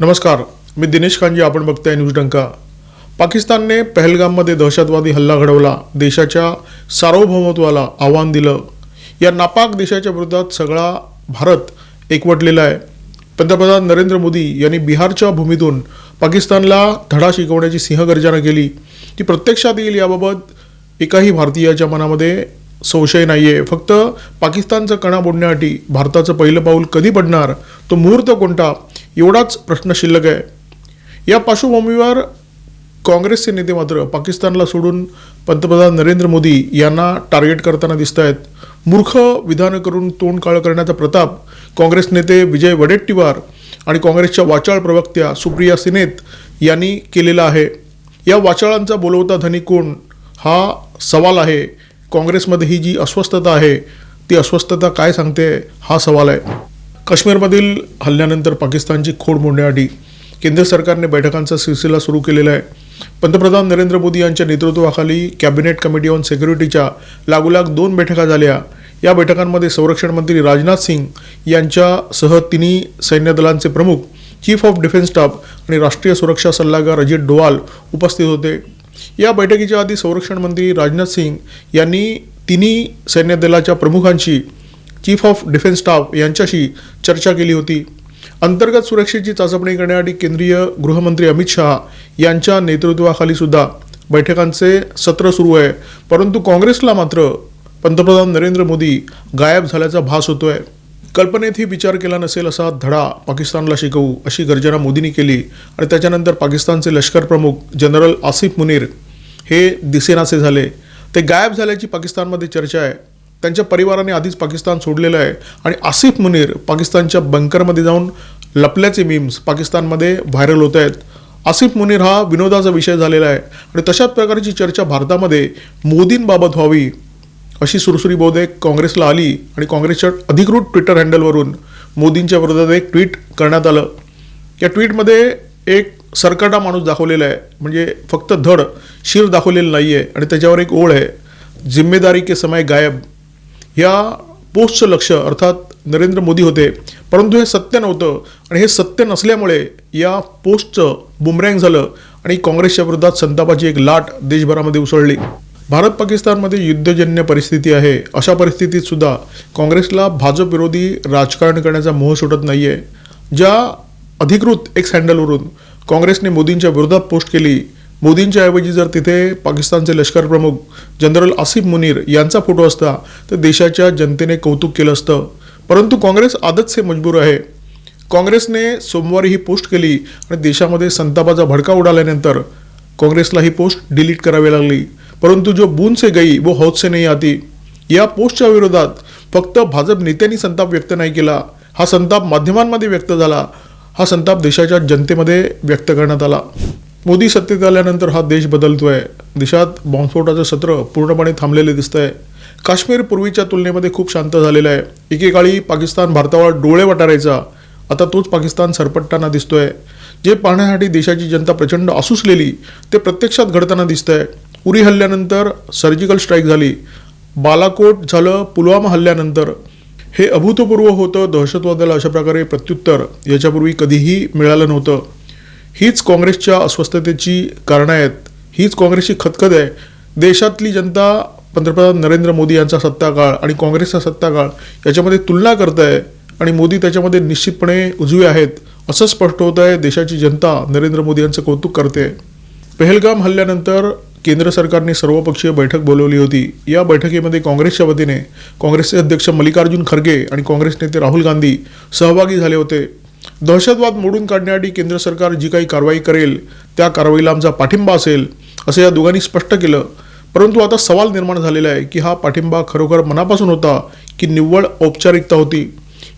नमस्कार मी दिनेश कांजी आपण बघताय न्यूज डंका. पाकिस्तानने पहलगाममध्ये दहशतवादी हल्ला घडवला देशाच्या सार्वभौमत्वाला आव्हान दिलं. या नापाक देशाच्या विरोधात सगळा भारत एकवटलेला आहे. पंतप्रधान नरेंद्र मोदी यांनी बिहारच्या भूमीतून पाकिस्तानला धडा शिकवण्याची सिंहगर्जना केली. ती प्रत्यक्षात येईल याबाबत एकाही भारतीयाच्या मनामध्ये संशय नाही आहे फक्त पाकिस्तानचं कणा बोडण्यासाठी भारताचं पहिलं पाऊल कधी पडणार तो मुहूर्त कोणता एवढाच प्रश्न शिल्लक आहे. या पार्श्वभूमीवर काँग्रेसचे नेते मात्र पाकिस्तानला सोडून पंतप्रधान नरेंद्र मोदी यांना टार्गेट करताना दिसत आहेत मूर्ख विधानं करून तोंड काळ करण्याचा प्रताप काँग्रेस नेते विजय वडेट्टीवार आणि काँग्रेसच्या वाचाळ प्रवक्त्या सुप्रिया सिनेत यांनी केलेला आहे. या वाचाळांचा बोलवता धनी कोण? हा सवाल आहे. काँग्रेसमध्ये ही जी अस्वस्थता आहे ती अस्वस्थता काय सांगते हा सवाल आहे. काश्मीरमधील हल्ल्यानंतर पाकिस्तानची खोड मोडण्यासाठी केंद्र सरकारने बैठकांचा सिलसिला सुरू केलेला आहे. पंतप्रधान नरेंद्र मोदी यांच्या नेतृत्वाखाली कॅबिनेट कमिटी ऑन सिक्युरिटीच्या लागोलाग दोन बैठका झाल्या. या बैठकांमध्ये संरक्षण मंत्री राजनाथ सिंग यांच्यासह तिन्ही सैन्य दलांचे प्रमुख चीफ ऑफ डिफेन्स स्टाफ आणि राष्ट्रीय सुरक्षा सल्लागार अजित डोवाल उपस्थित होते. या बैठकीच्या आधी संरक्षण मंत्री राजनाथ सिंग यांनी तिन्ही सैन्य दलाच्या प्रमुखांशी चीफ ऑफ डिफेन्स स्टाफ यांच्याशी चर्चा केली होती. अंतर्गत सुरक्षेची चाचपणी करण्यासाठी केंद्रीय गृहमंत्री अमित शहा यांच्या नेतृत्वाखाली सुद्धा बैठकांचे सत्र सुरू आहे. परंतु काँग्रेसला मात्र पंतप्रधान नरेंद्र मोदी गायब झाल्याचा भास होतोय. कल्पनेतही विचार केला नसेल असा धडा पाकिस्तानला शिकवू अशी गर्जना मोदींनी केली आणि त्याच्यानंतर पाकिस्तानचे लष्कर प्रमुख जनरल आसिफ मुनीर हे दिसेनासे झाले. ते गायब झाल्याची पाकिस्तानमध्ये चर्चा आहे. त्यांच्या परिवाराने आधीच पाकिस्तान सोडलेलं आहे. आणि आसिफ मुनीर पाकिस्तानच्या बंकरमध्ये जाऊन लपल्याचे मीम्स पाकिस्तानमध्ये व्हायरल होत आहेत. आसिफ मुनीर हा विनोदाचा विषय झालेला आहे. आणि तशाच प्रकारची चर्चा भारतामध्ये मोदींबाबत व्हावी अशी सुरसुरी बहुतेक काँग्रेसला आली आणि काँग्रेसच्या अधिकृत ट्विटर हँडलवरून मोदींच्या विरोधात एक ट्विट करण्यात आलं. या ट्विटमध्ये एक सरकटा माणूस दाखवलेला आहे. म्हणजे फक्त धड शिर दाखवलेलं नाही आहे आणि त्याच्यावर एक ओळ आहे. जिम्मेदारी के समय गायब. या पोस्टचं लक्ष अर्थात नरेंद्र मोदी होते. परंतु हे सत्य नव्हतं आणि हे सत्य नसल्यामुळे या पोस्टचं बुमरँग झालं आणि काँग्रेसच्या विरोधात संतापाची एक लाट देशभरामध्ये उसळली. भारत पाकिस्तानमध्ये युद्धजन्य परिस्थिती आहे. अशा परिस्थितीत सुद्धा काँग्रेसला भाजप विरोधी राजकारण करण्याचा मोह सुटत नाही आहे ज्या अधिकृत एक्स हँडलवरून काँग्रेसने मोदींच्या विरोधात पोस्ट केली मोदींच्या ऐवजी जर तिथे पाकिस्तानचे लष्कर प्रमुख जनरल आसिफ मुनीर यांचा फोटो असता तर देशाच्या जनतेने कौतुक केलं असतं. परंतु काँग्रेस आदत से मजबूर आहे. काँग्रेसने सोमवारी ही पोस्ट केली आणि देशामध्ये संतापाचा भडका उडाल्यानंतर काँग्रेसला ही पोस्ट डिलीट करावी लागली. परंतु जो बून से गई वो हौद से नाही आती. या पोस्टच्या विरोधात फक्त भाजप नेत्यांनी संताप व्यक्त नाही केला. हा संताप माध्यमांमध्ये व्यक्त झाला. हा संताप देशाच्या जनतेमध्ये व्यक्त करण्यात आला. मोदी सत्तेत आल्यानंतर हा देश बदलतोय. देशात बॉम्बस्फोटाचं सत्र पूर्णपणे थांबलेले दिसतंय. काश्मीर पूर्वीच्या तुलनेमध्ये खूप शांत झालेलं आहे. एकेकाळी पाकिस्तान भारतावर डोळे वटारायचा. आता तोच पाकिस्तान सरपटताना दिसतोय. जे पाहण्यासाठी देशाची जनता प्रचंड आसुसलेली ते प्रत्यक्षात घडताना दिसतंय. उरी हल्ल्यानंतर सर्जिकल स्ट्राईक झाली. बालाकोट झालं पुलवामा हल्ल्यानंतर. हे अभूतपूर्व होतं दहशतवादाला अशा प्रकारे प्रत्युत्तर. याच्यापूर्वी कधीही मिळालं नव्हतं. हीच काँग्रेसच्या अस्वस्थतेची कारणं आहेत. हीच काँग्रेसची खतखत आहे. देशातली जनता पंतप्रधान नरेंद्र मोदी यांचा सत्ताकाळ आणि काँग्रेसचा सत्ताकाळ याच्यामध्ये तुलना करत आहे आणि मोदी त्याच्यामध्ये निश्चितपणे उजवे आहेत असं स्पष्ट होत आहे. देशाची जनता नरेंद्र मोदी यांचं कौतुक करते. पहलगाम हल्ल्यानंतर केंद्र सरकारने सर्वपक्षीय बैठक बोलवली होती. या बैठकीमध्ये काँग्रेसच्या वतीने काँग्रेसचे अध्यक्ष मल्लिकार्जुन खरगे आणि काँग्रेस नेते राहुल गांधी सहभागी झाले होते. दहशतवाद मोडून काढण्यासाठी केंद्र सरकार जी काही कारवाई करेल त्या कारवाईला आमचा पाठिंबा असेल असं या दोघांनी स्पष्ट केलं. परंतु आता सवाल निर्माण झालेला आहे की हा पाठिंबा खरोखर मनापासून होता की निव्वळ औपचारिकता होती?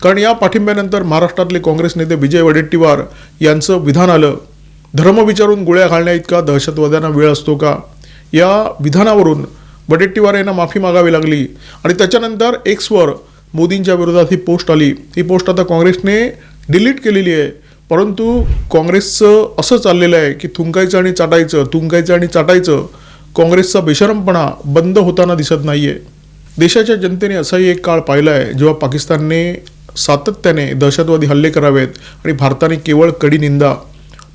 कारण या पाठिंब्यानंतर महाराष्ट्रातले काँग्रेस नेते विजय वडेट्टीवार यांचं विधान आलं. धर्म विचारून गोळ्या घालण्या इतका दहशतवाद्यांना वेळ असतो का? या विधानावरून वडेट्टीवार यांना माफी मागावी लागली आणि त्याच्यानंतर एक्सवर मोदींच्या विरोधात ही पोस्ट आली. ही पोस्ट आता काँग्रेसने डिलीट केलेली आहे. परंतु काँग्रेसचं असं चाललेलं आहे की थुंकायचं आणि चाटायचं थुंकायचं आणि चाटायचं काँग्रेसचा बेशरमपणा बंद होताना दिसत नाही आहे देशाच्या जनतेने असाही एक काळ पाहिला आहे जेव्हा पाकिस्तानने सातत्याने दहशतवादी हल्ले करावेत आणि भारताने केवळ कडी निंदा.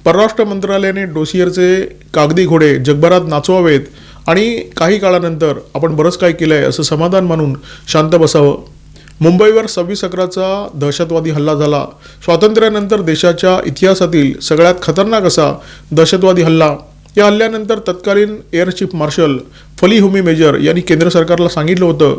परराष्ट्र मंत्रालयाने डोसियरचे कागदी घोडे जगभरात नाचवावेत आणि काही काळानंतर आपण बरंच काय केलं आहे असं समाधान मानून शांत बसावं. मुंबईवर सव्वीस अकराचा दहशतवादी हल्ला झाला. स्वातंत्र्यानंतर देशाच्या इतिहासातील सगळ्यात खतरनाक असा दहशतवादी हल्ला. या हल्ल्यानंतर तत्कालीन air chief marshal Fali Homi Major यांनी केंद्र सरकारला सांगितलं होतं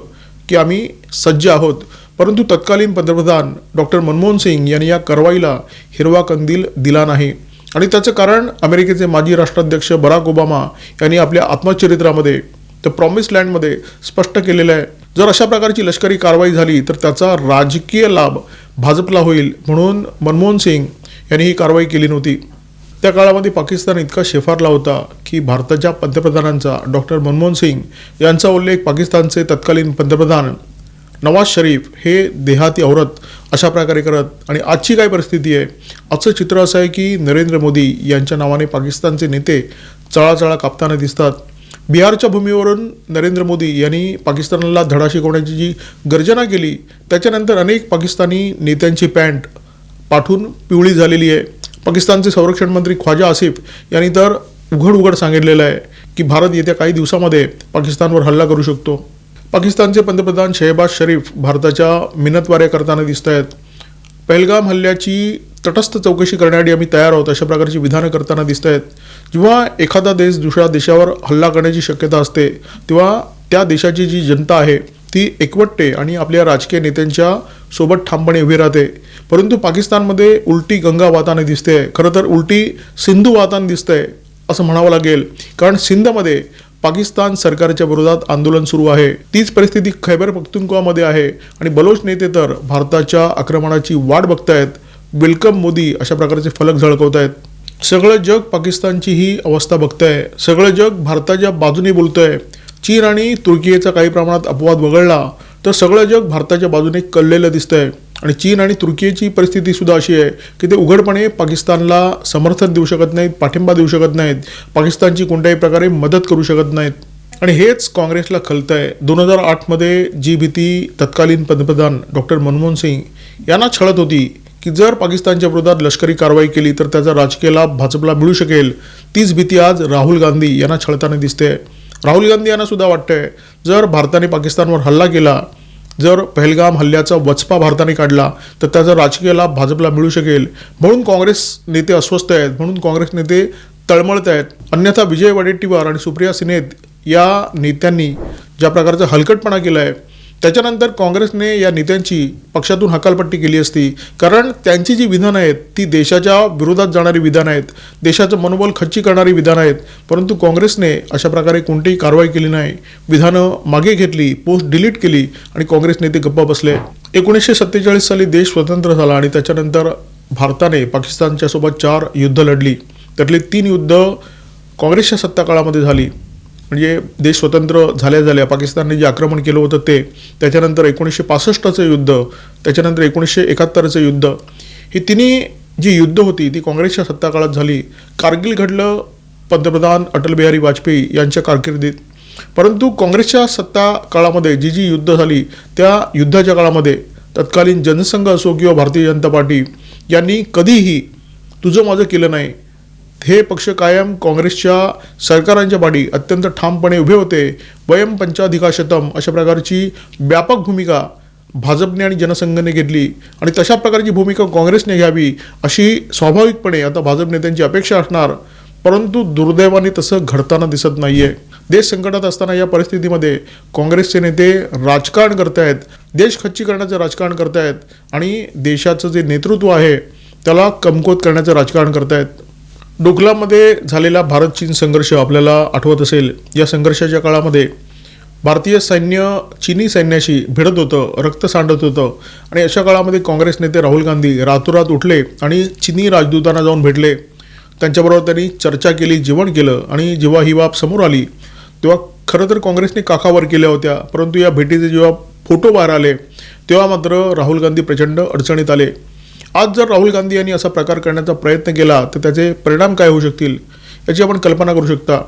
की आम्ही सज्ज आहोत. परंतु तत्कालीन पंतप्रधान डॉक्टर मनमोहन सिंग यांनी या कारवाईला हिरवा कंदील दिला नाही. आणि त्याचं कारण अमेरिकेचे माजी राष्ट्राध्यक्ष बराक ओबामा यांनी आपल्या आत्मचरित्रामध्ये द प्रॉमिस लँडमध्ये स्पष्ट केलेलं आहे. जर अशा प्रकारची लष्करी कारवाई झाली तर त्याचा राजकीय लाभ भाजपला होईल म्हणून मनमोहन सिंग यांनी ही कारवाई केली नव्हती. त्या काळामध्ये पाकिस्तान इतका शेफारला होता की भारताच्या पंतप्रधानांचा डॉक्टर मनमोहन सिंग यांचा उल्लेख पाकिस्तानचे तत्कालीन पंतप्रधान नवाज शरीफ हे देहाती औरत अशा प्रकारे करत आणि आजची काय परिस्थिती आहे? आजचं चित्र असं आहे की नरेंद्र मोदी यांच्या नावाने पाकिस्तानचे नेते चळाचळा कापताना दिसतात. बिहारच्या भूमीवरून नरेंद्र मोदी यांनी पाकिस्तानला धडा शिकवण्याची जी गर्जना केली त्याच्यानंतर अनेक पाकिस्तानी नेत्यांची पॅन्ट पाठवून पिवळी झालेली आहे. पाकिस्तानचे संरक्षण मंत्री ख्वाजा आसिफ यांनी तर उघड उघड सांगितलेलं आहे की भारत येत्या काही दिवसामध्ये पाकिस्तानवर हल्ला करू शकतो. पाकिस्तानचे पंतप्रधान शहबाज शरीफ भारताच्या मिनतवाऱ्या करताना दिसत आहेत पहलगाम हल्ल्याची तटस्थ चौकशी करण्यासाठी आम्ही तयार आहोत अशा प्रकारची विधानं करताना दिसत आहेत जेव्हा एखादा देश दुसऱ्या देशावर हल्ला करण्याची शक्यता असते तेव्हा त्या देशाची जी जनता आहे ती एकवटते आणि आपल्या राजकीय नेत्यांच्या सोबत ठामपणे उभी राहते. परंतु पाकिस्तानमध्ये उलटी गंगा वाताने दिसते खरं तर उलटी सिंधू वाहताना दिसतंय असं म्हणावं लागेल. कारण सिंधमध्ये पाकिस्तान सरकारच्या विरोधात आंदोलन सुरू आहे. तीच परिस्थिती खैबर पख्तुनख्वामध्ये आहे आणि बलोच नेते तर भारताच्या आक्रमणाची वाट बघतायत. वेलकम मोदी अशा प्रकारचे फलक झळकवत आहेत सगळं जग पाकिस्तानची ही अवस्था बघतंय. सगळं जग भारताच्या बाजूने बोलतंय. चीन आणि तुर्कीचा काही प्रमाणात अपवाद वगळला तर सगळं जग भारताच्या बाजूने कललेलं दिसतंय. आणि चीन आणि तुर्कीची परिस्थिती सुद्धा अशी आहे की ते उघडपणे पाकिस्तानला समर्थन देऊ शकत नाहीत पाठिंबा देऊ शकत नाहीत पाकिस्तानची कोणत्याही प्रकारे मदत करू शकत नाहीत. आणि हेच काँग्रेसला खलतं आहे दोन हजार आठमध्ये जी भीती तत्कालीन पंतप्रधान डॉक्टर मनमोहन सिंग यांना छळत होती की जर पाकिस्तानच्या विरोधात लष्करी कारवाई केली तर त्याचा राजकीय लाभ भाजपला मिळू शकेल. तीच भीती आज राहुल गांधी यांना छळताना दिसते. राहुल गांधी यांना सुद्धा वाटतंय जर भारताने पाकिस्तानवर हल्ला केला जर पहलगाम हल्ल्याचा वचपा भारताने काढला तर त्याचा राजकीय लाभ भाजपला मिळू शकेल. म्हणून काँग्रेस नेते अस्वस्थ आहेत म्हणून काँग्रेस नेते तळमळत आहेत. अन्यथा विजय वडेट्टीवार आणि सुप्रिया सिनेत या नेत्यांनी ज्या प्रकारचा हलकटपणा केला आहे त्याच्यानंतर काँग्रेसने या नेत्यांची पक्षातून हकालपट्टी केली असती. कारण त्यांची जी विधानं आहेत ती देशाच्या विरोधात जाणारी विधानं आहेत देशाचं मनोबल खच्ची करणारी विधानं आहेत. परंतु काँग्रेसने अशा प्रकारे कोणतीही कारवाई केली नाही. विधानं मागे घेतली पोस्ट डिलीट केली आणि काँग्रेस नेते गप्पा बसले. एकोणीसशे सत्तेचाळीस साली देश स्वतंत्र झाला आणि त्याच्यानंतर भारताने पाकिस्तानच्या सोबत चार युद्ध लढली. त्यातली तीन युद्ध काँग्रेसच्या सत्ताकाळामध्ये झाली. म्हणजे देश स्वतंत्र झाल्या झाल्या पाकिस्तानने जे आक्रमण केलं होतं ते त्याच्यानंतर एकोणीसशे पासष्टचं युद्ध त्याच्यानंतर एकोणीसशे एकाहत्तरचं युद्ध ही तिन्ही जी युद्ध होती ती काँग्रेसच्या सत्ताकाळात झाली. कारगिल घडलं पंतप्रधान अटल बिहारी वाजपेयी यांच्या कारकिर्दीत. परंतु काँग्रेसच्या सत्ता काळामध्ये जी जी युद्ध झाली त्या युद्धाच्या काळामध्ये तत्कालीन जनसंघ असो किंवा भारतीय जनता पार्टी यांनी कधीही तुझं माझं केलं नाही हे पक्ष कायम काँग्रेसच्या सरकारांच्या पाठी अत्यंत ठामपणे उभे होते. वयम पंचाधिकाशतम अशा प्रकारची व्यापक भूमिका भाजपने आणि जनसंघने घेतली आणि तशा प्रकारची भूमिका काँग्रेसने घ्यावी अशी स्वाभाविकपणे आता भाजप नेत्यांची अपेक्षा असणार. परंतु दुर्दैवाने तसं घडताना दिसत नाही आहे देश संकटात असताना या परिस्थितीमध्ये काँग्रेसचे नेते राजकारण करतायत देश खच्ची करण्याचं राजकारण करतायत आणि देशाचं जे नेतृत्व आहे त्याला कमकुवत करण्याचं राजकारण करतायत. डोकलामध्ये झालेला भारत चीन संघर्ष आपल्याला आठवत असेल या संघर्षाच्या काळामध्ये भारतीय सैन्य चीनी सैन्याशी भिडत होतं रक्त सांडत होतं आणि अशा काळामध्ये काँग्रेस नेते राहुल गांधी रातोरात उठले आणि चिनी राजदूतांना जाऊन भेटले. त्यांच्याबरोबर त्यांनी चर्चा केली जेवण केलं आणि जेव्हा ही बाब समोर आली तेव्हा खरं तर काँग्रेसने काखावर केल्या होत्या परंतु या भेटीचे जेव्हा फोटो बाहेर आले तेव्हा मात्र राहुल गांधी प्रचंड अडचणीत आले. आज जर राहुल गांधी यांनी असा प्रकार करण्याचा प्रयत्न केला तर त्याचे परिणाम काय होऊ शकतील याची आपण कल्पना करू शकता.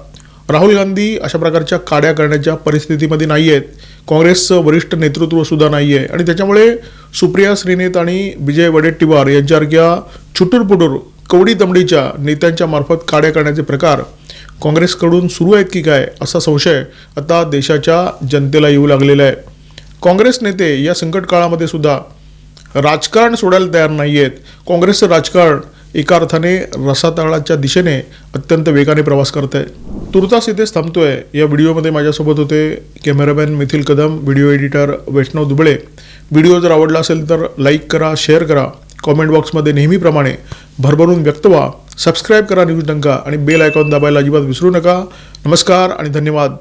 राहुल गांधी अशा प्रकारच्या काड्या करण्याच्या परिस्थितीमध्ये नाही आहेत काँग्रेसचं वरिष्ठ नेतृत्वसुद्धा नाही आहे आणि त्याच्यामुळे सुप्रिया श्रीनेत आणि विजय वडेट्टीवार यांच्यासारख्या छुटूरपुटूर कवडी दमडीच्या नेत्यांच्या मार्फत काड्या करण्याचे प्रकार काँग्रेसकडून सुरू आहेत की काय असा संशय आता देशाच्या जनतेला येऊ लागलेला आहे. काँग्रेस नेते या संकट काळामध्ये सुद्धा राजकारण सोडायला तयार नाही आहेत काँग्रेसचं राजकारण एका अर्थाने रसातळाच्या दिशेने अत्यंत वेगाने प्रवास करत आहे तुर्तास इथेच थांबतोय. या व्हिडिओमध्ये माझ्यासोबत होते cameraman Mithil Kadam video editor Vaishnav Duble. Video जर आवडला असेल तर लाईक करा शेअर करा. कॉमेंट बॉक्समध्ये नेहमीप्रमाणे भरभरून व्यक्त व्हा. सबस्क्राईब करा न्यूज डंका आणि बेल आयकॉन दाबायला अजिबात विसरू नका. नमस्कार आणि धन्यवाद.